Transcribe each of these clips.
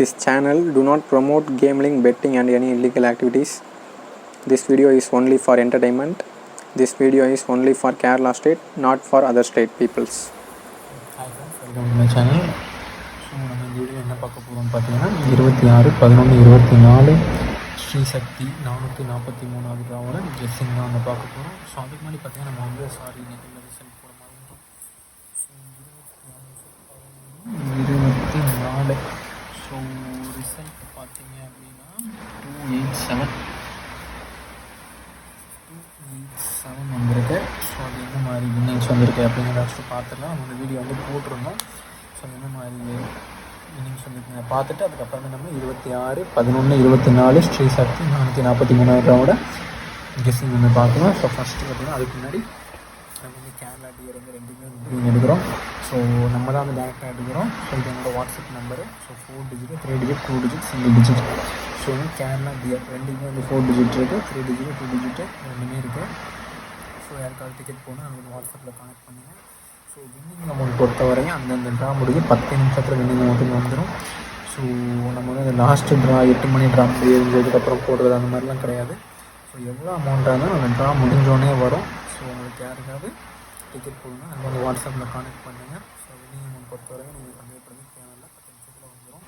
This channel do not promote gambling, betting and any illegal activities. This video is only for entertainment. This video is only for Kerala state, not for other state peoples. Hi friends welcome to my channel so நம்ம இந்த video என்ன பார்க்க போகிறோம்னு பார்த்தீங்கன்னா இருபத்தி ஆறு பதினொன்று இருபத்தி நாலு ஸ்ரீ சக்தி நானூற்றி நாற்பத்தி மூணாவது ராவோட கெஸ்ஸிங் தான் வந்து பார்க்க போகிறோம் ஸோ அதுக்கு முன்னாடி பார்த்தீங்கன்னா நம்ம வந்து சாரி இன்னைக்கு ரிசல்ட் ஸோ ரிசல்ட் பார்த்தீங்க அப்படின்னா two eight seven two eight seven வந்திருக்கு. ஸோ அது என்ன மாதிரி வின்னிங்ஸ் வந்திருக்கு அப்படிங்கிறத ஃபஸ்ட்டு பார்த்துடலாம். இந்த வீடியோ வந்து போட்டிருந்தோம். ஸோ என்ன மாதிரி வின்னிங்ஸ் வந்திருக்குங்க பார்த்துட்டு அதுக்கப்புறமே நம்ம இருபத்தி ஆறு பதினொன்று இருபத்தி நாலு ஸ்ரீ சக்தி நானூற்றி நாற்பத்தி மூணாயிரத்தோட கெஸ்ஸிங் வந்து பார்க்கலாம் ஸோ ஃபஸ்ட்டு பார்த்தீங்கன்னா அதுக்கு முன்னாடி நம்ம வந்து கேரளா டியர் வந்து ரெண்டுமே வந்து எடுக்கிறோம். ஸோ நம்ம தான் வந்து டேரெக்டாக எடுக்கிறோம். ஸோ இது என்னோடய WhatsApp number so four digit three digit two digit single digit so வந்து கேரளா டியர் ரெண்டுமே வந்து ஃபோர் டிஜிட் இருக்குது த்ரீ டிஜிட் டூ டிஜிட் ரெண்டுமே இருக்குது ஸோ யாருக்காவது டிக்கெட் போனால் நமக்கு வாட்ஸ்அப்பில் கனெக்ட் பண்ணுங்கள் ஸோ வின்னிங் அமௌண்ட் பொறுத்த வரையும் அந்தந்த ட்ரா முடிஞ்சு பத்து நிமிஷத்தில் வின்னிங் அமௌண்ட் வந்துடும் ஸோ நம்ம வந்து அந்த லாஸ்ட்டு ட்ரா எட்டு மணி ட்ரா முடிஞ்சதுக்கப்புறம் போடுறது அந்த மாதிரிலாம் கிடையாது. ஸோ எவ்வளோ அமௌண்ட்டாக இருந்தாலும் அந்த ட்ரா முடிஞ்சோடனே வரும். ஸோ உங்களுக்கு யாருக்காவது டிக்கெட் போடுங்க அது மாதிரி வாட்ஸ்அப்பில் கான்டெக்ட் பண்ணுங்கள் ஸோ வின்னிங் நம்ம பொறுத்தவரைக்கும் வரைக்கும் பண்ணி கண்டிப்பாக தேவையில்ல பத்து நிமிஷத்தில் வந்துடும்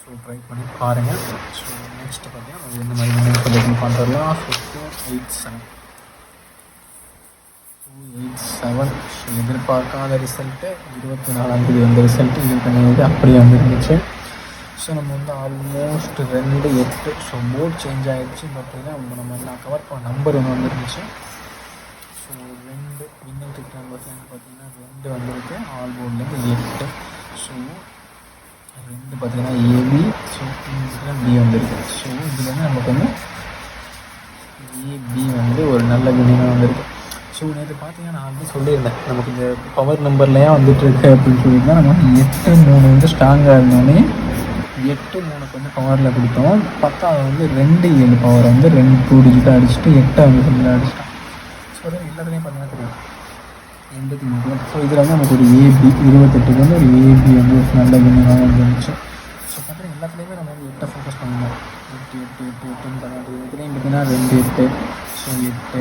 ஸோ ட்ரை பண்ணி பாருங்கள் ஸோ நெக்ஸ்ட்டு பார்த்தீங்கன்னா நம்ம எந்த மாதிரி வின்னிங் சொல்லிட்டு பண்ணுறதுலாம் so two eight seven two eight seven so எதிர்பார்க்காத ரிசல்ட்டு இருபத்தி நாலாம் தேதி வந்த ரிசல்ட்டு இது பண்ணியது அப்படியே வந்துருந்துச்சு. ஸோ நம்ம வந்து ஆல்மோஸ்ட் ரெண்டு எட்டு ஸோ மோட் சேஞ்ச் ஆகிடுச்சு பட் இதான் நம்ம நான் கவர் பண்ண நம்பர் ஒன்று வந்துருந்துச்சு. பார்த்தீங்கன்னா ரெண்டு வந்திருக்கு. ஆல் போர்ட்லேருந்து எட்டு ஸோ ரெண்டு பார்த்தீங்கன்னா ஏபி ஸோ இதில் பி வந்திருக்கு. ஸோ இதில் வந்து நமக்கு வந்து ஏபி வந்து ஒரு நல்ல வின்னிங்காக வந்திருக்கு. ஸோ நேற்று பார்த்தீங்கன்னா நான் வந்து சொல்லியிருந்தேன். நமக்கு இந்த பவர் நம்பர்லையே வந்துட்டு இருக்கு அப்படின்னு சொல்லியிருந்தா நம்ம வந்து எட்டு மூணு வந்து ஸ்ட்ராங்காக இருந்தோடனே எட்டு மூணுக்கு வந்து பவரில் கொடுத்தோம். பத்தாவது வந்து ரெண்டு ஏழு பவர் வந்து ரெண்டு டூ டிஜிட்டாக அடிச்சுட்டு எட்டை வந்து ஃபுல்லாக அடிச்சிட்டோம் ஸோ அது எல்லாத்துலேயும் பார்த்தீங்கன்னா தெரியும். எண்பத்தி மூணு ஸோ இதில் வந்து நமக்கு ஒரு ஏபி இருபத்தெட்டுக்கு வந்து ஒரு ஏபி வந்து ஒரு நல்ல வின்னிங்காக வந்துருந்துச்சு ஸோ பார்த்தீங்கன்னா எல்லாத்துலேயுமே நம்ம வந்து எட்டை ஃபோக்கஸ் பண்ணணும். எட்டு எட்டு எட்டு எட்டுன்னு பண்ணிட்டு இதுலேயும் பார்த்தீங்கன்னா ரெண்டு எட்டு. ஸோ எட்டு.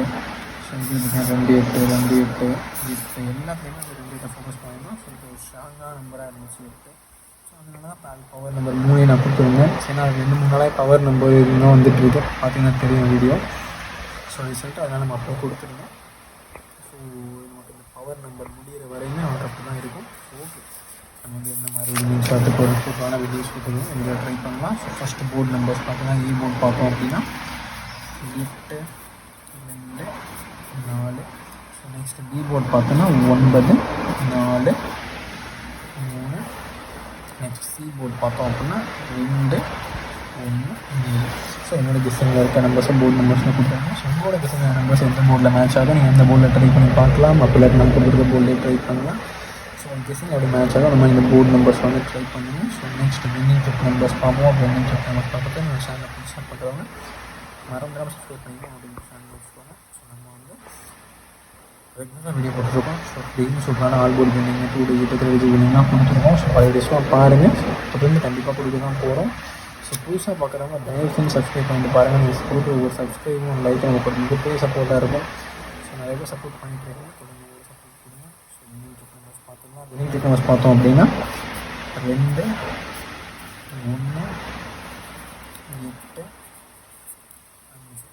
ஸோ இது பார்த்தீங்கன்னா ரெண்டு எட்டு ரெண்டு எட்டு எட்டு. எல்லாத்துலேயுமே அந்த ரெண்டு எட்டை ஃபோக்கஸ் பண்ணணும். ஸோ இது ஒரு ஸ்ட்ராங்காக நம்பராக இருந்துச்சு எட்டு. ஸோ அதனால தான் இப்போ பவர் நம்பர் மூணு நான் கொடுத்துருந்தேன். ஏன்னா அது ரெண்டு மூணு நாளாக பவர் நம்பர் இன்னும் வந்துட்டு இருக்கு. பார்த்தீங்கன்னா தெரியும் வீடியோ ஸோ ரிசல்ட் அதனால் நம்ம அப்போ கொடுத்துருந்தோம். ஸோ நமக்கு நம்பர் முடிகிற வரையுமே நமக்கு அப்படி தான் இருக்கும். ஓகே நம்ம வந்து என்ன மாதிரி வில்லிங்ஸ் பார்த்து ஒரு சூப்பரான கொடுக்கணும் இதில் ட்ரை பண்ணலாம். ஸோ ஃபஸ்ட்டு போர்டு நம்பர்ஸ் பார்த்தீங்கன்னா இ போர்டு பார்த்தோம் அப்படின்னா எட்டு ரெண்டு நாலு. ஸோ நெக்ஸ்ட் பி போர்டு பார்த்தோன்னா ஒன்பது நாலு மூணு. நெக்ஸ்ட் சி போர்டு பார்த்தோம் அப்படின்னா ரெண்டு ஒன்று மூணு ஸோ என்னோடய கெஸ்ஸிங்கில் இருக்க நம்பர்ஸும் போர்டு நம்பர்ஸ்னு கொடுத்தாங்க ஸோ உங்களோட கெஸ்ஸிங் நம்பர்ஸ் எந்த போர்டில் மேட்ச் ஆகும் நீங்கள் எந்த போர்டில் ட்ரை பண்ணி பார்க்கலாம் அப்போ நம்ம கொடுக்குற போர்டிலே ட்ரை பண்ணலாம் ஸோ கெஸ்ஸிங் அப்படி மேட்ச் ஆகும் நம்ம இந்த போர்டு நம்பர்ஸ் வந்து ட்ரை பண்ணுவோம் so next winning deck numbers பார்ப்போம் அப்போ வின்னிங் டெக் நம்பர்ஸ் பார்த்துட்டு நம்ம சேனல் புதுசாக பண்ணுறவங்க மறந்துடாமல் சப்ஸ்கிரைப் பண்ணிக்கலாம் அப்படின்னு சேனல் வச்சுக்கோங்க ஸோ நம்ம வந்து ரெகுலராக வீடியோ போட்டுருக்கோம் ஸோ டெய்லி சூப்பரான all board winning two day digit three digit வின்னிங்லாம் கொடுத்துருக்கோம் ஸோ ஃபைவ் டேஸ்லாம் பாருங்கள் தொடர்ந்து கண்டிப்பாக கொடுக்க தான் போகிறோம் ஸோ புதுசாக பார்க்குறவங்க தயவு செஞ்சு சப்ஸ்கிரைப் பண்ணிட்டு பாருங்கள் நீங்கள் கொடுக்குற ஒவ்வொரு சப்ஸ்கிரைபும் லைக் உங்களுக்கு ஒரு மிகப்பெரிய சப்போர்ட்டாக இருக்கும். ஸோ நிறைய பேர் சப்போர்ட் பண்ணிட்டு இருக்கோம் தொடர்ந்து ஒரு சப்போர்ட் கொடுங்க. ஸோ வினிங் டிக்கெட் பார்த்தோம்னா வினிங் டிக்கெட் பார்த்தோம் அப்படின்னா ரெண்டு ஒன்று எட்டு அஞ்சு.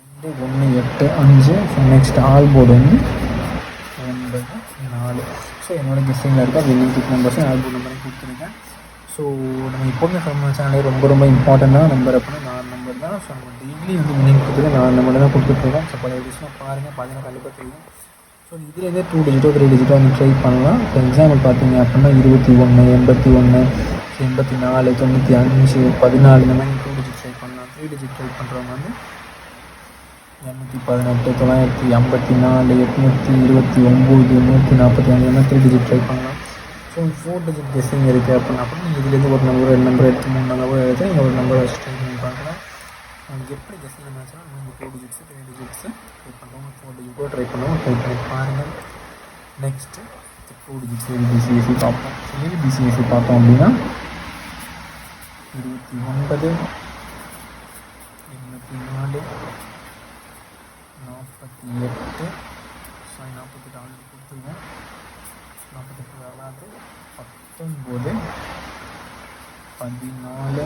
ரெண்டு ஒன்று எட்டு அஞ்சு. ஸோ நெக்ஸ்ட் ஆல் போர்டு வந்து ஒன்பது நாலு. ஸோ என்னோடய கெஸ்டிங்கில் இருக்க? வின்னிங் டிக் நம்பர்ஸும் ஆல் போர்டு நம்பரையும் கொடுத்துருங்க. ஸோ நம்ம எப்போதுமே ஃபேமிலி சேனலே ரொம்ப ரொம்ப இம்பார்ட்டண்ட்டாக நம்பர் அப்படின்னா நாலு நம்பர் தான். ஸோ நம்ம டெய்லி வந்து வின்னிங் கொடுத்துட்டு நாலு நம்பர் தான் கொடுத்துட்ருக்கோம். ஸோ பழைய விஷயம் பாருங்கள் பார்த்தீங்கன்னா கண்டிப்பாக தெரியும். ஸோ இதுலேருந்தே டூ டிஜிட்டோ த்ரீ டிஜிட்டோ வந்து ட்ரை பண்ணலாம். இப்போ எக்ஸாம்பிள் பார்த்தீங்க அப்படின்னா இருபத்தி ஒன்று எண்பத்தி ஒன்று எண்பத்தி நாலு தொண்ணூற்றி அஞ்சு பதினாலு இந்த மாதிரி டூ டிஜிட் ட்ரை பண்ணலாம். த்ரீ டிஜிட் ட்ரை பண்ணுறவங்க வந்து இரநூத்தி பதினெட்டு தொள்ளாயிரத்தி ஐம்பத்தி நாலு எட்நூற்றி இருபத்தி ஒம்பது நூற்றி நாற்பத்தி அஞ்சு மாதிரி த்ரீ டிஜிட் ட்ரை பண்ணலாம். ஸோ ஃபோர் டிஜிட் கெஸ்ஸிங் இருக்குது அப்படின்னா அப்படி நீங்கள் இதுலேருந்து ஒரு நம்பர் ரெண்டு நம்பர் எடுத்து மூணு நம்பர் எடுத்து நீங்கள் ஒரு நம்பர் வச்சு ட்ரை பண்ணி பார்க்கலாம் உங்களுக்கு எப்படி கெஸ்ஸிங் மேட்ச்னா நீங்கள் four digits three digits try பண்ணுறோம் ஃபோர் டிஜிட்டோ ட்ரை பண்ணுவோம் ட்ரை பண்ணி பாருங்கள் நெக்ஸ்ட்டு ஃபோர் டிஜிட்ஸ் ஏபிசிஎஸ்சி பார்ப்போம் ஏபிசிஎஸ்சி பார்த்தோம் அப்படின்னா இருபத்தி ஒன்பது எண்பத்தி நாலு நாற்பத்தி எட்டு சாரி நாற்பத்தெட்டு ஆல்ரெடி கொடுத்துருவோம் நாற்பத்தெட்டு வரலாறு பத்தொன்பது பதினாலு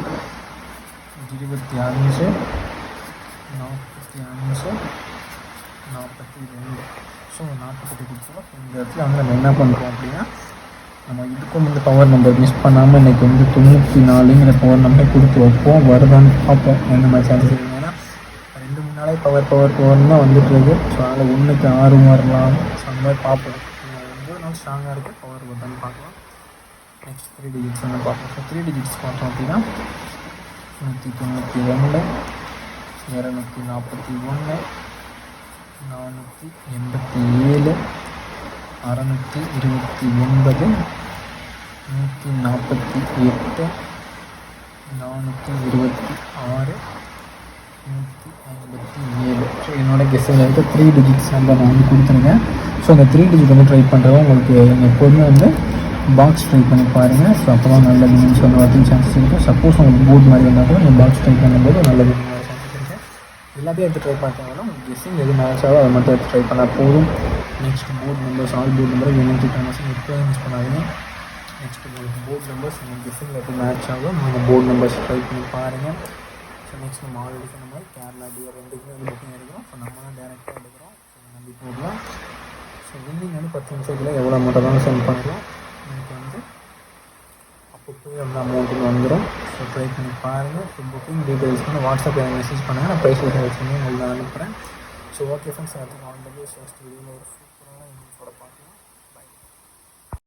இருபத்தி அஞ்சு நாற்பத்தி அஞ்சு நாற்பத்தி ரெண்டு ஸோ நாற்பத்தெட்டு கொடுத்துருவோம் இந்த இடத்துல வந்து நம்ம என்ன பண்ணுறோம் அப்படின்னா நம்ம இதுக்கும் வந்து பவர் நம்பர் மிஸ் பண்ணாமல் இன்றைக்கி வந்து தொண்ணூற்றி நாலுங்கிற பவர் நம்பர் கொடுத்து வைப்போம் வருதான்னு பார்ப்போம் என்ன மாதிரி சான்ஸ் ஏன்னா ரெண்டு மூணு நாளே பவர் பவர் பவர்னு தான் வந்துட்டு இருக்கு ஸோ அதில் ஒன்றுக்கு ஆறு வரலாம் ஸோ அந்த மாதிரி பார்ப்போம் ஒன்பது ஸ்ட்ராங்காக இருக்குது பவர் வருதான்னு பார்க்கலாம். நெக்ஸ்ட் த்ரீ டிஜிட்ஸ் வந்து பார்க்கலாம். ஸோ த்ரீ டிஜிட்ஸ் பார்த்தோம் அப்படின்னா நூற்றி தொண்ணூற்றி ரெண்டு இரநூத்தி நாற்பத்தி ஒன்று நானூற்றி எண்பத்தி ஏழு அறநூற்றி இருபத்தி ஒன்பது நூற்றி நாற்பத்தி எட்டு நானூற்றி இருபத்தி ஆறு நூற்றி ஐம்பத்தி ஸோ என்னோட கெஸ்ஸில் இருக்க த்ரீ டிஜிட்ஸ் நம்பர் நான் வந்து கொடுத்துருக்கேன். ஸோ அந்த த்ரீ டிஜிட் வந்து ட்ரை பண்ணுறவங்க உங்களுக்கு எப்போதுமே வந்து பாக்ஸ் ட்ரை பண்ணி பாருங்கள் ஸோ அப்போ தான் நல்ல வினிங்ஸ் வந்து வரதுக்கு சான்சஸ் இருக்கும் சப்போஸ் உங்களுக்கு போர்ட் மாதிரி வந்தால் கூட நீங்கள் பாக்ஸ் ட்ரை பண்ணும்போது நல்ல வினிங் சான்சஸ் எல்லாத்தையும் எடுத்து ட்ரை பார்த்தாங்கன்னா கெஸ்ஸிங் எது மேட்ச் ஆகும் அதை மட்டும் எடுத்து ட்ரை பண்ணால் போதும். Next board numbers all board number unity conversion எப்போ யூஸ் பண்ணாதீங்க. நெக்ஸ்ட் உங்களுக்கு போர்ட் நம்பர்ஸ் நீங்கள் கெஸ்ஸிங் எது மேட்ச் ஆகும் நீங்கள் போர்ட் நம்பர்ஸ் ட்ரை பண்ணி பாருங்கள் ஸோ நெக்ஸ்ட் நம்ம ஆல்ரெடி சொன்ன மாதிரி கேரளா டிஆர் ரெண்டுக்குமே வந்து புக்கிங் எடுக்கிறோம் ஸோ நம்ம தான் டேரெக்டாக எடுக்கிறோம். ஸோ நம்பி போடலாம். ஸோ வின்னிங் வந்து பத்து நிமிஷத்தில் எவ்வளோ அமௌண்ட்டை தான் சென்ட் பண்ணுறோம் எனக்கு வந்து அப்பப்போ அந்த அமௌண்ட்டுக்கு வந்துடும் ஸோ ட்ரை பண்ணி பாருங்கள் ஸோ புக்கிங் டீட்டெயில்ஸ் வந்து வாட்ஸ்அப்பில் எனக்கு மெசேஜ் பண்ணுங்கள் நான் ப்ரைஸ் டீட்டெயில்ஸ் வந்து உங்களுக்கு அனுப்புகிறேன் ஸோ ஓகே ஃப்ரெண்ட்ஸ் அதுக்கு ஆல்ரெடி ஸோ ஸ்டூடியோவில் ஒரு